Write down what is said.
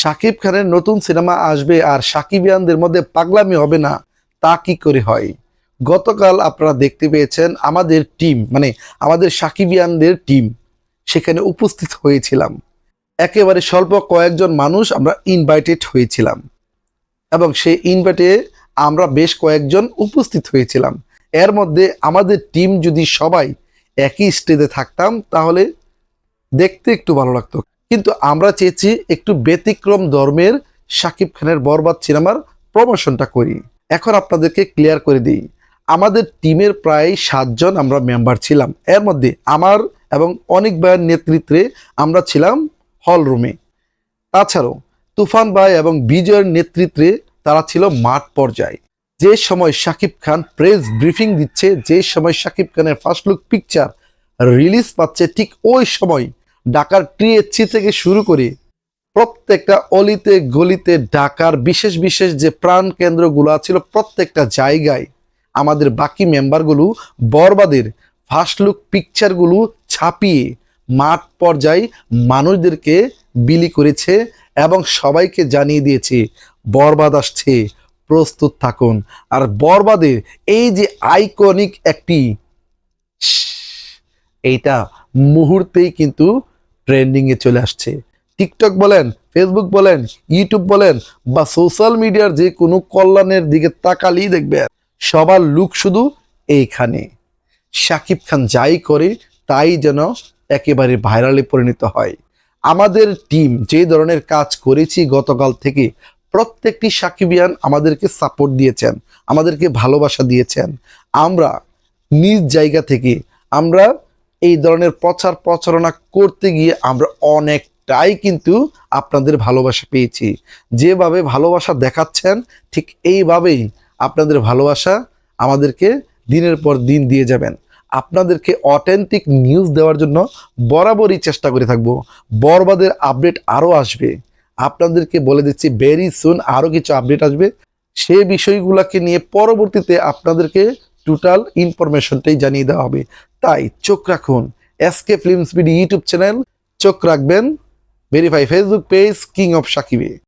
সাকিব খানের নতুন সিনেমা আসবে আর সাকিবিয়ানদের মধ্যে পাগলামি হবে না, তা কি করে হয়? গতকাল আপনারা দেখতে পেয়েছেন আমাদের টিম মানে আমাদের সাকিবিয়ানদের টিম, সেখানে উপস্থিত হয়েছিলাম। একেবারে স্বল্প কয়েকজন মানুষ আমরা ইনভাইটেড হয়েছিলাম এবং সেই ইনভাইটে আমরা বেশ কয়েকজন উপস্থিত হয়েছিলাম। এর মধ্যে আমাদের টিম যদি সবাই একই স্টেজে থাকতাম, তাহলে দেখতে একটু ভালো লাগতো। কিন্তু আমরা চেয়েছি একটু ব্যতিক্রম ধর্মের শাকিব খানের বরবাদ সিনেমার প্রমোশনটা করি। এখন আপনাদেরকে ক্লিয়ার করে দিই। আমাদের টিমের প্রায় সাতজন আমরা মেম্বার ছিলাম। এর মধ্যে আমার এবং অনেক ভাইয়ের নেতৃত্বে আমরা ছিলাম হল রুমে তাছাড়াও তুফান ভাই এবং বিজয়ের নেতৃত্বে তারা ছিল মাঠ পর্যায়ে। যে সময় শাকিব খান প্রেস ব্রিফিং দিচ্ছে, যে সময় শাকিব খানের ফার্স্ট লুক পিকচার রিলিজ পাচ্ছে, ঠিক ওই সময় ঢাকার টিএসসি থেকে শুরু করে, প্রত্যেকটা অলিতে গলিতে ঢাকার বিশেষ বিশেষ যে প্রাণ কেন্দ্রগুলো ছিল প্রত্যেকটা জায়গায় আমাদের বাকি মেম্বারগুলো বরবাদের ফার্স্ট লুক পিকচারগুলো ছাপিয়ে মাঠ পর্যায়ে মানুষদেরকে বিলি করেছে এবং সবাইকে জানিয়ে দিয়েছে, বরবাদ আসছে, প্রস্তুত থাকুন। আর বরবাদের এই যে আইকনিক একটি, এইটা মুহূর্তেই কিন্তু ট্রেন্ডিংয়ে চলে আসছে। টিকটক বলেন ফেসবুক বলেন ইউটিউব বলেন বা সোশ্যাল মিডিয়ার যে কোনো কল্যাণের দিকে তাকালেই দেখবেন, সবার লুক শুধু এইখানে। শাকিব খান যাই করে, তাই যেন একেবারে ভাইরালে পরিণত হয়। আমাদের টিম যে ধরনের কাজ করেছি গতকাল থেকে, প্রত্যেকটি সাকিবিয়ান আমাদেরকে সাপোর্ট দিয়েছেন, আমাদেরকে ভালোবাসা দিয়েছেন। আমরা নিজ জায়গা থেকে, আমরা এই ধরনের প্রচার প্রচারণা করতে গিয়ে আমরা অনেকটাই কিন্তু আপনাদের ভালোবাসা পেয়েছি। যেভাবে ভালোবাসা দেখাচ্ছেন, ঠিক এইভাবেই আপনাদের ভালোবাসা আমাদেরকে দিনের পর দিন দিয়ে যাবেন। আপনাদেরকে অথেন্টিক নিউজ দেওয়ার জন্য বরাবরই চেষ্টা করে থাকব। বরবাদের আপডেট আরও আসবে। আপনাদেরকে বলে দিচ্ছি ভেরি সুন আরও কিছু আপডেট আসবে। সে বিষয়গুলোকে নিয়ে পরবর্তীতে আপনাদেরকে টোটাল ইনফরমেশনটাই জানিয়ে দেওয়া হবে। তাই চোখ রাখুন। SK films BD YouTube channel, চোখ রাখবেন verify Facebook page king of সাকিবে